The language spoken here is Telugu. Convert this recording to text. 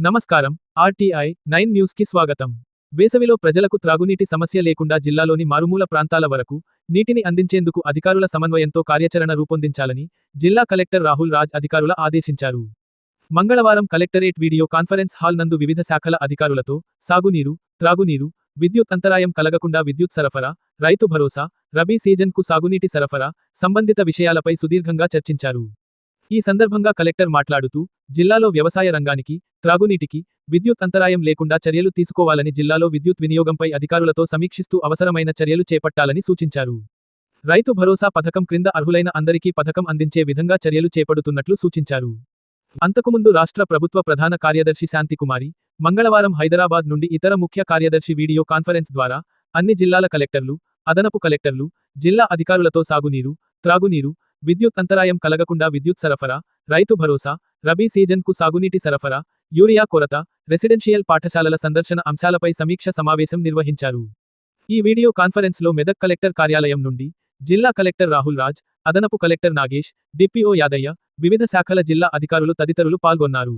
నమస్కారం. ఆర్టీఐ నైన్ న్యూస్కి స్వాగతం. వేసవిలో ప్రజలకు త్రాగునీటి సమస్య లేకుండా జిల్లాలోని మారుమూల ప్రాంతాల వరకు నీటిని అందించేందుకు అధికారుల సమన్వయంతో కార్యాచరణ రూపొందించాలని జిల్లా కలెక్టర్ రాహుల్ రాజ్ అధికారుల ఆదేశించారు. మంగళవారం కలెక్టరేట్ వీడియో కాన్ఫరెన్స్ హాల్ నందు వివిధ శాఖల అధికారులతో సాగునీరు త్రాగునీరు విద్యుత్ అంతరాయం కలగకుండా విద్యుత్ సరఫరా రైతు భరోసా రబీ సీజన్కు సాగునీటి సరఫరా సంబంధిత విషయాలపై సుదీర్ఘంగా చర్చించారు. ఈ సందర్భంగా కలెక్టర్ మాట్లాడుతూ జిల్లాలో వ్యవసాయ రంగానికి త్రాగునీటికి విద్యుత్ అంతరాయం లేకుండా చర్యలు తీసుకోవాలని జిల్లాలో విద్యుత్ వినియోగంపై అధికారులతో సమీక్షిస్తూ అవసరమైన చర్యలు చేపట్టాలని సూచించారు. రైతు భరోసా పథకం క్రింద అర్హులైన అందరికీ పథకం అందించే విధంగా చర్యలు చేపడుతున్నట్లు సూచించారు. అంతకుముందు రాష్ట్ర ప్రభుత్వ ప్రధాన కార్యదర్శి శాంతికుమారి మంగళవారం హైదరాబాద్ నుండి ఇతర ముఖ్య కార్యదర్శి వీడియో కాన్ఫరెన్స్ ద్వారా అన్ని జిల్లాల కలెక్టర్లు అదనపు కలెక్టర్లు జిల్లా అధికారులతో సాగునీరు త్రాగునీరు విద్యుత్ అంతరాయం కలగకుండా విద్యుత్ సరఫరా రైతు భరోసా రబీ సీజన్కు సాగునీటి సరఫరా యూరియా కొరత రెసిడెన్షియల్ పాఠశాలల సందర్శన అంశాలపై సమీక్ష సమావేశం నిర్వహించారు. ఈ వీడియో కాన్ఫరెన్స్లో మెదక్ కలెక్టర్ కార్యాలయం నుండి జిల్లా కలెక్టర్ రాహుల్ రాజ్ అదనపు కలెక్టర్ నాగేష్ డిపిఓ యాదయ్య వివిధ శాఖల జిల్లా అధికారులు తదితరులు పాల్గొన్నారు.